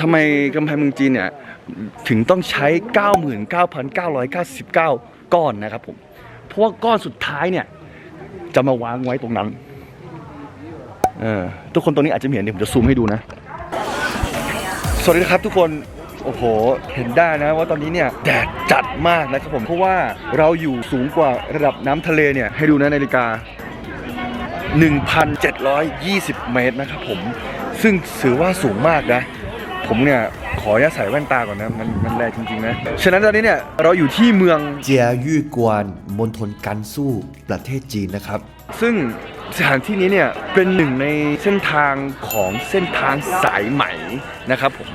ทำไมกำแพงเมืองจีนเนี่ยถึงต้องใช้ 99,999 ก้อนนะครับผมเพราะว่าก้อนสุดท้ายเนี่ยจะมาวางไว้ตรงนั้นเออทุกคนตรงนี้อาจจะไม่เห็นเดี๋ยวผมจะซูมให้ดูนะ สวัสดีครับทุกคนโอ้โห เห็นได้นะว่าตอนนี้เนี่ยแดดจัดมากนะครับผมเพราะว่าเราอยู่สูงกว่าระดับน้ำทะเลเนี่ยให้ดูนะนาฬิกา 1,720 เมตรนะครับผม ซึ่งถือว่าสูงมากนะ ผมเนี่ยขออนุญาตใส่แว่นตาก่อนนะ มันมันแรงจริงๆนะ ฉะนั้นตอนนี้เนี่ยเราอยู่ที่เมืองเจียยู่กวนมณฑลกันสู้ประเทศจีนนะครับ ซึ่งสถานที่นี้เนี่ยเป็นหนึ่งในเส้นทางของเส้นทางสายไหมนะครับผม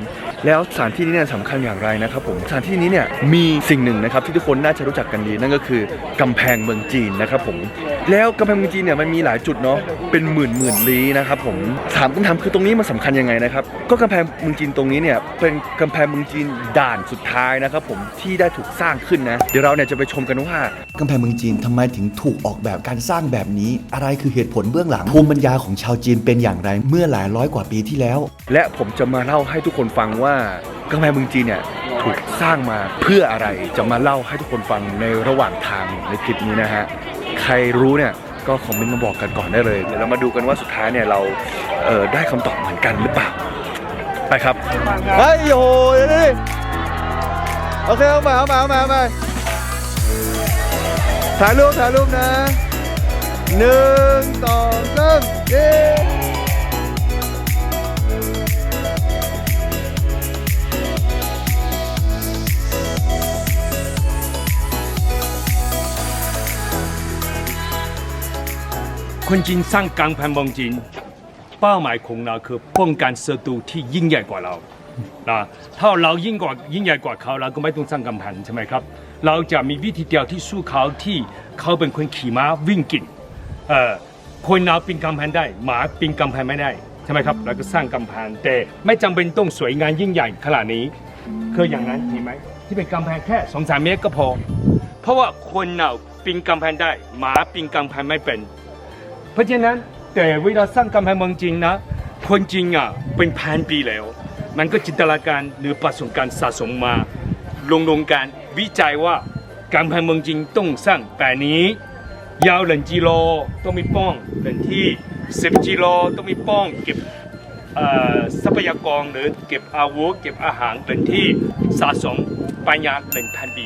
แล้วสถานที่นี้เนี่ยสำคัญอย่างไรนะครับผมสถานที่นี้เนี่ยมีสิ่งหนึ่งนะครับที่ทุกคนน่าจะรู้จักกันดี นั่นก็คือกำแพงเมืองจีนนะครับผมแล้วกำแพงเมืองจีนเนี่ยมันมีหลายจุดเนาะเป็นหมื่นหมื่นลี้นะครับผมถามคำถามคือตรงนี้มันสำคัญยังไงนะครับก็กำแพงเมืองจีนตรงนี้เนี่ยเป็นกำแพงเมืองจีนด่านสุดท้ายนะครับผมที่ได้ถูกสร้างขึ้นนะเดี๋ยวเราเนี่ยจะไปชมกันว่ากำแพงเมืองจีนทำไมถึงถูกออกแบบการสร้างแบบนี้ อะไรคือเหตุผลเบื้องหลังภูมิปัญญาของชาวจีนเป็นอย่างไรเมื่อหลายร้อยกว่าปีที่แล้ว และผมจะมาเล่าให้ทุกคนฟังว่าว่ากำแพงเมืองจีนเนี่ยถูกสร้างมาเพื่ออะไรจะมาเล่าให้ทุกคนฟังในระหว่างทางในคลิปนี้นะฮะใครรู้เนี่ยก็คอมเมนต์มาบอกกันก่อนได้เลยเดี๋ยวเรามาดูกันว่าสุดท้ายเนี่ยเราเอ่อได้คำตอบเหมือนกันหรือเปล่าไปครับเฮ้ยโอ้ยนี่โอเคเอาใหม่เอาใหม่เอาใหม่เอาใหม่ถ่ายรูปถ่ายรูปนะหนึ่งสองสามเย้ คนจีนสร้างกำแพงเมืองจีน เป้าหมายของเราคือป้องกันศัตรูที่ยิ่งใหญ่กว่าเรานะถ้าเรายิ่งกว่ายิ่งใหญ่กว่าเขาเราก็ไม่ต้องสร้างกำแพงใช่ไหมครับ เราจะมีวิธีเดียวที่สู้เขาที่เขาเป็นคนขี่ม้าวิ่งกินเอ่อคนเราปีนกำแพงได้หมาปีนกำแพงไม่ได้ใช่ไหมครับเราก็สร้างกำแพงแต่ไม่จำเป็นต้องสวยงามยิ่งใหญ่ขนาดนี้คืออย่างนั้นเห็นไหมที่เป็นกำแพงแค่สองสามเมตรก็พอ เพราะว่าคนเราปีนกำแพงได้ หมาปีนกำแพงไม่เป็น เพราะฉะนั้นแต่เวลาสร้างกำแพงเมืองจริงนะคนจริงอะเป็นพันปีแล้ว มันก็จินตนาการหรือประสบการณ์สะสมมาลงลงการวิจัยว่ากำแพงเมืองจริงต้องสร้างแบบนี้ ยาวหนึ่งกิโลต้องมีป้องหนึ่งที่สิบกิโลต้องมีป้องเก็บอ่อทรัพยากรหรือเก็บอาวุธเก็บอาหารหนึ่งที่สะสมปัญญาหนึ่งพันปี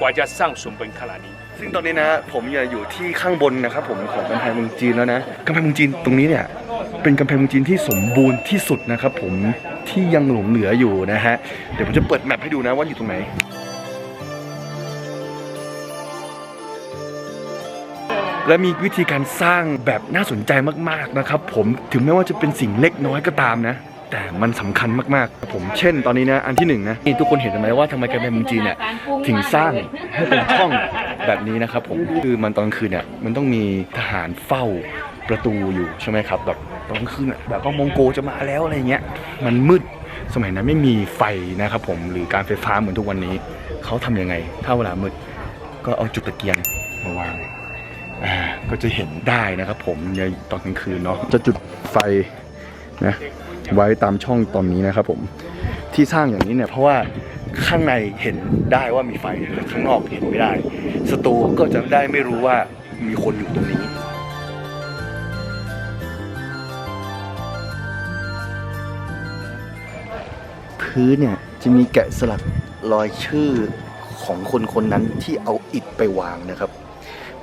กว่าจะสร้างสมบูรณ์ขนาดนี้ ซึ่งตอนนี้นะ ผมอยู่ที่ข้างบนนะครับผมของกำแพงเมืองจีนแล้วนะกำแพงเมืองจีนตรงนี้เนี่ยเป็นกำแพงเมืองจีนที่สมบูรณ์ที่สุดนะครับผมที่ยังหลงเหลืออยู่นะฮะเดี๋ยวผมจะเปิดแมปให้ดูนะว่าอยู่ตรงไหนและมีวิธีการสร้างแบบน่าสนใจมากๆนะครับผมถึงแม้ว่าจะเป็นสิ่งเล็กน้อยก็ตามนะ แต่มันสำคัญมากๆผมเช่นตอนนี้นะอันที่หนึ่งนะนี่ทุกคนเห็นไหมว่าทำไมกำแพงเมืองจีนเนี่ยถึงสร้างให้เป็นช่องแบบนี้นะครับผมคือมันตอนกลางคืนเนี่ยมันต้องมีทหารเฝ้าประตูอยู่ใช่ไหมครับแบบตอนกลางคืนแบบว่ามองโกจะมาแล้วอะไรเงี้ยมันมืดสมัยนั้นไม่มีไฟนะครับผมหรือการไฟฟ้าเหมือนทุกวันนี้เขาทำยังไง ถ้าเวลามืดก็เอาจุดตะเกียงมาวางก็จะเห็นได้นะครับผมในตอนกลางคืนเนาะจะจุดไฟนะ ไว้ตามช่องตอนนี้นะครับผมที่สร้างอย่างนี้เนี่ยเพราะว่าข้างในเห็นได้ว่ามีไฟแต่ข้างนอกเห็นไม่ได้ศัตรูก็จะได้ไม่รู้ว่ามีคนอยู่ตรงนี้พื้นเนี่ยจะมีแกะสลักรอยชื่อของคนคนนั้นที่เอาอิฐไปวางนะครับ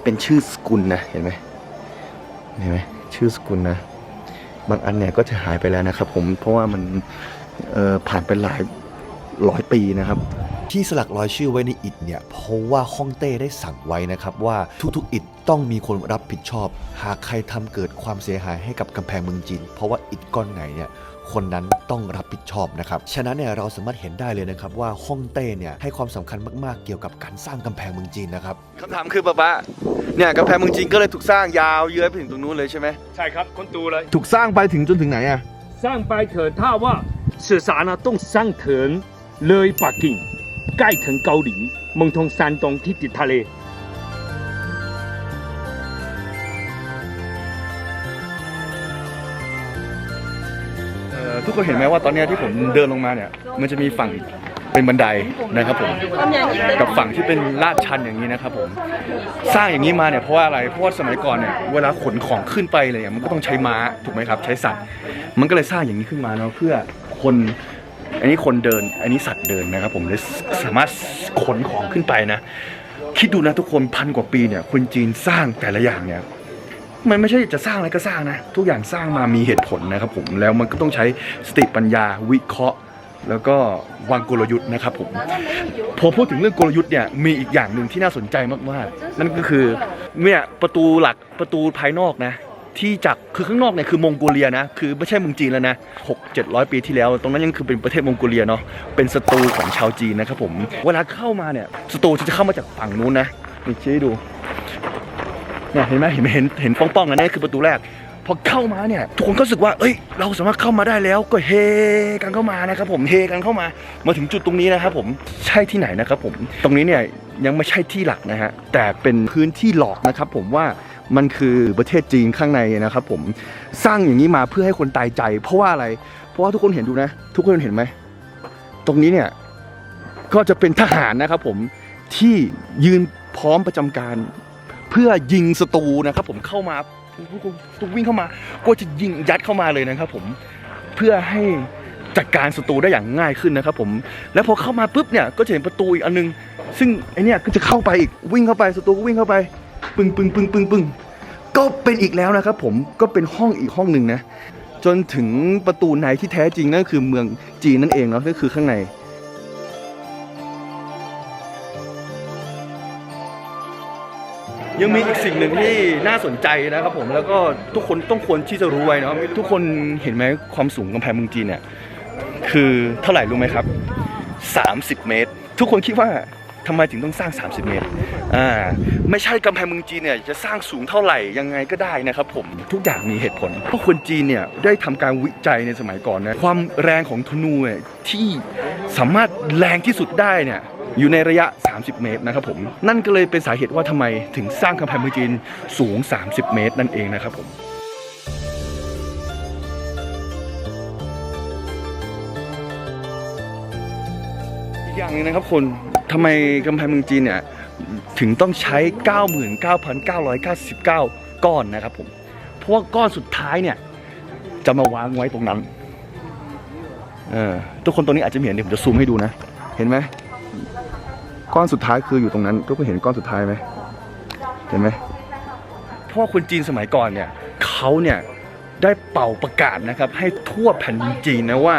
เป็นชื่อสกุลนะเห็นไหมเห็นไหมชื่อสกุลนะ บางอันเนี่ยก็จะหายไปแล้วนะครับ ผมเพราะว่ามันผ่านไปหลายร้อยปีนะครับที่สลักรอยชื่อไว้ในอิฐเนี่ยเพราะว่าฮ่องเต้ได้สั่งไว้นะครับว่าทุกๆอิฐต้องมีคนรับผิดชอบ หากใครทำเกิดความเสียหายให้กับกำแพงเมืองจีน เพราะว่าอิฐก้อนไหนเนี่ย คนนั้นต้องรับผิดชอบนะครับ ฉะนั้นเนี่ยเราสามารถเห็นได้เลยนะครับว่าฮ่องเต้เนี่ยให้ความสำคัญมากๆเกี่ยวกับการสร้างกำแพงเมืองจีนนะครับคำถามคือป้าป้าเนี่ยกำแพงเมืองจีนก็เลยถูกสร้างยาวเยื้อยไปถึงตรงนู้นเลยใช่ไหมใช่ครับคนดูเลยถูกสร้างไปถึงจนถึงไหนอะสร้างไปเถิดถ้าว่าสื่อสารนะต้องสร้างถึงเลยปักกิ่งใกล้ถึงเกาหลีเมืองทองซานตรงที่ติดทะเล ทุกคนเห็นไหมว่าตอนเนี้ยที่ผมเดินลงมาเนี่ย มันจะมีฝั่งเป็นบันไดนะครับผม กับฝั่งที่เป็นลาดชันอย่างนี้นะครับผม สร้างอย่างนี้มาเนี่ยเพราะว่าอะไร เพราะว่าสมัยก่อนเนี่ยเวลาขนของขึ้นไปเลยอะมันก็ต้องใช้ม้าถูกไหมครับ ใช้สัตว์ มันก็เลยสร้างอย่างนี้ขึ้นมาเนาะเพื่อคน อันนี้คนเดิน อันนี้สัตว์เดินนะครับผมเลยสามารถขนของขึ้นไปนะ คิดดูนะทุกคนพันกว่าปีเนี่ยคนจีนสร้างแต่ละอย่างเนี่ย มันไม่ใช่จะสร้างอะไรก็สร้างนะ ทุกอย่างสร้างมามีเหตุผลนะครับผมแล้วมันก็ต้องใช้สติปัญญาวิเคราะห์ แล้วก็วางกลยุทธ์นะครับผมพอพูดถึงเรื่องกลยุทธ์เนี่ยมีอีกอย่างหนึ่งที่น่าสนใจมากๆนั่นก็คือเนี่ยประตูหลักประตูภายนอกนะที่จากคือข้างนอกเนี่ยคือมองโกเลียนะคือไม่ใช่เมืองจีนแล้วนะหกเจ็ดร้อยปีที่แล้ว ตรงนั้นยังคือเป็นประเทศมองโกเลียเนาะเป็นศัตรูของชาวจีนนะครับผมเวลาเข้ามาเนี่ยศัตรูจะเข้ามาจากฝั่งนู้นนะนี่ชี้ให้ดู เนี่ยเห็นไหมเห็นเห็นเห็นป้องๆอันนี้คือประตูแรก พอเข้ามาเนี่ยทุกคนก็รู้สึกว่าเอ้ย เราสามารถเข้ามาได้แล้วก็เฮกันเข้ามานะครับผมเฮกันเข้ามา มาถึงจุดตรงนี้นะครับผมใช่ที่ไหนนะครับผมตรงนี้เนี่ยยังไม่ใช่ที่หลักนะฮะแต่เป็นพื้นที่หลอกนะครับผมว่ามันคือประเทศจีนข้างในนะครับผมสร้างอย่างนี้มาเพื่อให้คนตายใจ เพราะว่าอะไร เพราะว่าทุกคนเห็นดูนะ ทุกคนเห็นไหมตรงนี้เนี่ยก็จะเป็นทหารนะครับผมที่ยืนพร้อมประจำการ เพื่อยิงศัตรูนะครับ ผมเข้ามาตุวิ่งเข้ามา ก็จะยิงยัดเข้ามาเลยนะครับ ผมเพื่อให้จัดการศัตรูได้อย่างง่ายขึ้นนะครับ ผม แล้วพอเข้ามาปุ๊บเนี่ยก็จะเห็นประตูอีกอันนึง ซึ่งไอเนี่ยก็จะเข้าไปอีกวิ่งเข้าไปศัตรูก็วิ่งเข้าไป ปึ้งปึ้งปึ้งปึ้งปึ้งก็เป็นอีกแล้วนะครับ ผมก็เป็นห้องอีกห้องหนึ่งนะจนถึงประตูในที่แท้จริงนั่นคือเมืองจีนนั่นเองเนาะก็คือข้างใน ยังมีอีกสิ่งหนึ่งที่น่าสนใจนะครับผมแล้วก็ทุกคนต้องควรที่จะรู้ไว้เนาะทุกคนเห็นไหมความสูงกำแพงเมืองจีนเนี่ยคือเท่าไหร่รู้ไหมครับ 30 เมตร ทุกคนคิดว่าทำไมถึงต้องสร้าง 30 เมตร อ่า ไม่ใช่กำแพงเมืองจีนเนี่ยจะสร้างสูงเท่าไหร่ยังไงก็ได้นะครับผม ทุกอย่างมีเหตุผล เพราะคนจีนเนี่ยได้ทำการวิจัยในสมัยก่อนนะ ความแรงของธนูที่สามารถแรงที่สุดได้เนี่ย อยู่ในระยะ 30 เมตรนะครับผม นั่นก็เลยเป็นสาเหตุว่าทำไมถึงสร้างกำแพงเมืองจีนสูง 30 เมตร นั่นเองนะครับผมอีกอย่างหนึงนะครับคนทำไมกำแพงเมืองจีนเนี่ยถึงต้องใช้ 99,999 ก้อนนะครับผมเพราะว่าก้อนสุดท้ายเนี่ยจะมาวางไว้ตรงนั้นเออทุกคนตรงนี้อาจจะเห็นเดี๋ยวผมจะซูมให้ดูนะ เห็นไหม ก้อนสุดท้ายคืออยู่ตรงนั้นทุกคนเห็นก้อนสุดท้ายไหมเห็นไหมเพราะว่าคนจีนสมัยก่อนเนี่ยเขาเนี่ยได้เป่าประกาศนะครับ ให้ทั่วแผ่นดินจีนนะว่า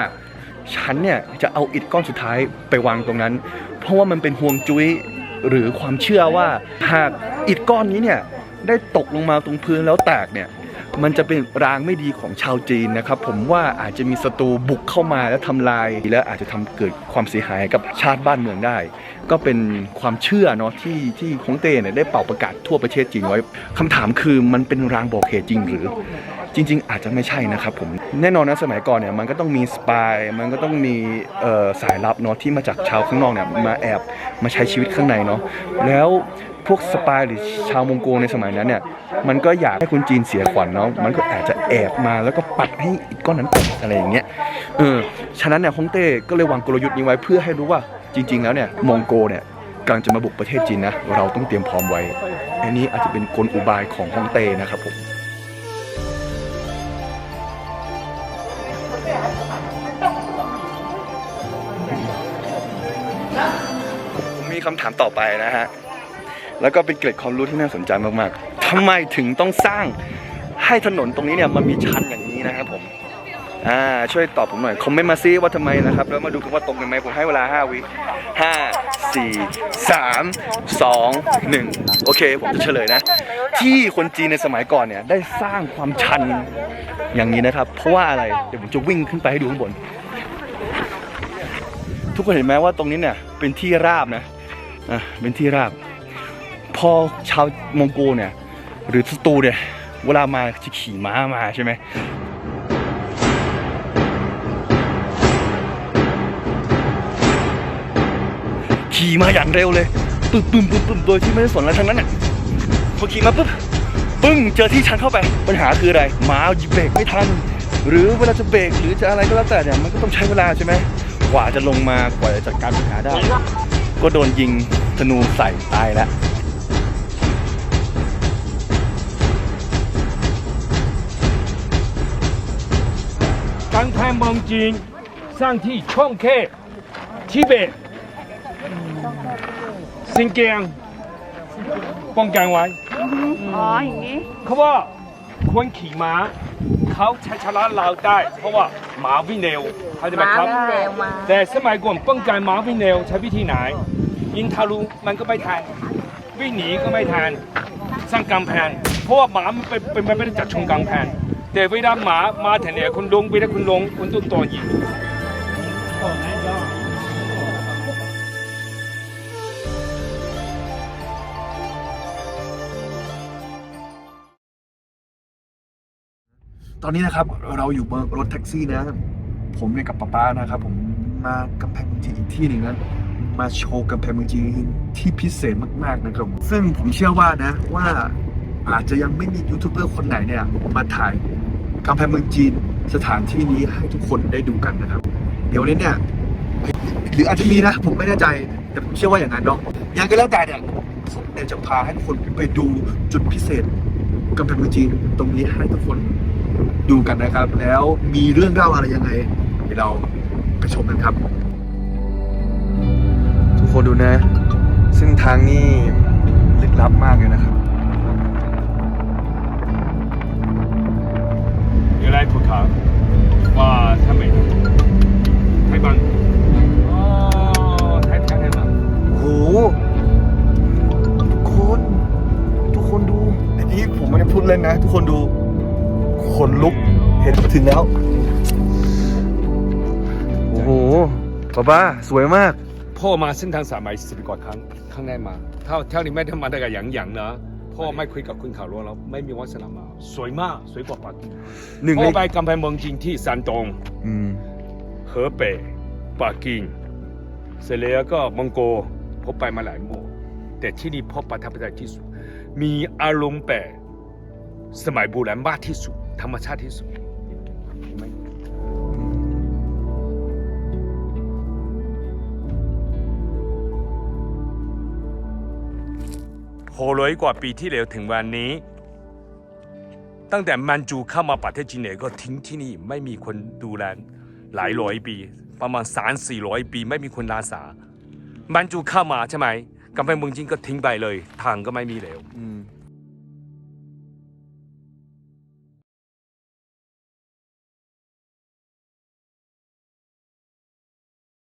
ฉันเนี่ยจะเอาอิฐก้อนสุดท้ายไปวางตรงนั้น เพราะว่ามันเป็นห่วงจุ้ยหรือความเชื่อว่าหากอิฐก้อนนี้เนี่ยได้ตกลงมาตรงพื้นแล้วแตกเนี่ย มันจะเป็นรางไม่ดีของชาวจีนนะครับ ผมว่าอาจจะมีศัตรูบุกเข้ามาแล้วทำลาย และอาจจะทำเกิดความเสียหายกับชาติบ้านเมืองได้ ก็เป็นความเชื่อเนาะที่ที่คงเต้เนี่ยได้เป่าประกาศทั่วประเทศจีนไว้คำถามคือมันเป็นรางบอกเหตุจริงหรือ จริง ๆ อาจจะไม่ใช่นะครับผมแน่นอนนะสมัยก่อนเนี่ยมันก็ต้องมีสปายมันก็ต้องมีสายลับเนาะที่มาจากชาวข้างนอกเนี่ยมาแอบมาใช้ชีวิตข้างในเนาะแล้ว พวกสปายหรือชาวมองโกในสมัยนั้นเนี่ยมันก็อยากให้คนจีนเสียขวัญเนาะมันก็อาจจะแอบมาแล้วก็ปัดให้อีกก้อนนั้นแตกอะไรอย่างเงี้ยเออฉะนั้นเนี่ยฮ่องเต้ก็เลยวางกลยุทธ์นี้ไว้เพื่อให้รู้ว่าจริง ๆ แล้วเนี่ยมองโกเนี่ยกำลังจะมาบุกประเทศจีนนะเราต้องเตรียมพร้อมไว้ อันนี้อาจจะเป็นกลอุบายของฮ่องเต้นะครับผมผมมีคำถามต่อไปนะฮะ แล้วก็เป็นเกร็ดความรู้ที่น่าสนใจมากๆทำไมถึงต้องสร้างให้ถนนตรงนี้เนี่ยมันมีชันอย่างนี้นะครับผมอ่าช่วยตอบผมหน่อยคอมเมนต์มาซิว่าทำไมนะครับ แล้วมาดูกันว่าตรงกันไหมผมให้เวลา 5 วิ 5 4 3 2 1 โอเค ผมจะเฉลยนะ ที่คนจีนในสมัยก่อนเนี่ย ได้สร้างความชันอย่างนี้นะครับ เพราะว่าอะไร เดี๋ยวผมจะวิ่งขึ้นไปให้ดูข้างบน ทุกคนเห็นไหมว่าตรงนี้เนี่ย เป็นที่ราบนะอะเป็นที่ราบ อชาวมองโกเนี่ย หรือสตูเนี่ย เวลามาจะขี่ม้ามาใช่ไหมขี่มาอย่างเร็วเลยปึ้มปึ้มปึ้มปึ้มโดยที่ไม่ได้สนอะไรทั้งนั้นน่ะพอขี่มาปุ๊บปึ้งเจอที่ชันเข้าไปปัญหาคืออะไรหมาหยิบเบรกไม่ทัน หรือเวลาจะเบรกหรือจะอะไรก็แล้วแต่เนี่ยมันก็ต้องใช้เวลาใช่ไหมกว่าจะลงมากว่าจะจัดการปัญหาได้ ก็โดนยิงธนูใส่ตายแล้วางแพงเมืองจีนสร้างที่ช่องแคบทิเบตสิงเกียงป้องกันไว้อ๋ออย่างนี้เขาว่าคนขี่ม้าเขาใช้ชนะเราได้ เพราะว่าหมาวิ่งเร็วเข้าใจไหมครับม้าวิ่งเร็วมาแต่สมัยก่อนป้องกันหมาวิ่งเร็วใช้วิธีไหน ยิงทะลุมันก็ไม่ทันวิ่งหนีก็ไม่ทันสร้างกำแพงเพราะว่าหมามันเป็นเป็นไม่ได้จัดชงกำแพง แต่เวลาหมามาถึงเนี่ยคุณลงเวลาคุณลงคุณต้องตัวยิงตอนนี้นะครับเราอยู่บนรถแท็กซี่นะ ผมเนี่ยกับป๊าป๊านะครับ ผมมากำแพงเมืองจีนอีกที่หนึ่งนะมาโชว์กำแพงเมืองจีนที่พิเศษมากๆนะครับ ซึ่งผมเชื่อว่านะว่าอาจจะยังไม่มียูทูบเบอร์คนไหนเนี่ยมาถ่าย กำแพงเมืองจีนสถานที่นี้ให้ทุกคนได้ดูกันนะครับ เดี๋ยวนี้เนี่ยหรืออาจจะมีนะ ผมไม่แน่ใจแต่ผมเชื่อว่าอย่างนั้นเนาะยังก็แล้วแต่เนี่ยผมเนี่ยจะพาให้ทุกคนไปดูจุดพิเศษกำแพงเมืองจีนตรงนี้ให้ทุกคนดูกันนะครับ แล้วมีเรื่องเล่าอะไรยังไงเดี๋ยวเราไปชมกันครับ ทุกคนดูนะ เส้นทางนี่ลึกลับมากเลยนะครับ ได้ถูกถามว่าทำไมไทยบังอ๋อไทยไทยไทยบังโหคน ทุกคนดูอันนี้ผมไม่ได้พูดเล่นนะ ทุกคนดู คนลุกเห็นถึงแล้ว โอ้โหป้าป้าสวยมาก พ่อมาเส้นทางสายไหมสิบกว่าครั้งครั้งแรกมาเท่าเท่านี้ไม่ทำมาได้กับหยางหยางนะ พ่อไม่คุยกับคุณข่าวลวงแล้วไม่มีวัฒนธรรมสวยมากสวยกว่าปักกิ่หนึ่งไปกำแพงเมืองจีนที่ซานตงอืมเหอเป่ปักีเสร็จแล้วก็มองโกพบไปมาหลายโมงแต่ที่นี่พ่อประทับใจที่สุด มีอารมณ์แปลกสมัยโบราณมากที่สุด ธรรมชาติที่สุด หกร้อยกว่าปีที่แล้วถึงวันนี้ ตั้งแต่มันจูเข้ามาประเทศจีนเนี่ยก็ทิ้งที่นี่ไม่มีคนดูแลหลายร้อยปี ประมาณสามสี่ร้อยปี ไม่มีคนรักษามันจูเข้ามาใช่ไหมกำแพงเมืองจีนก็ทิ้งไปเลย ทางก็ไม่มีแล้วอื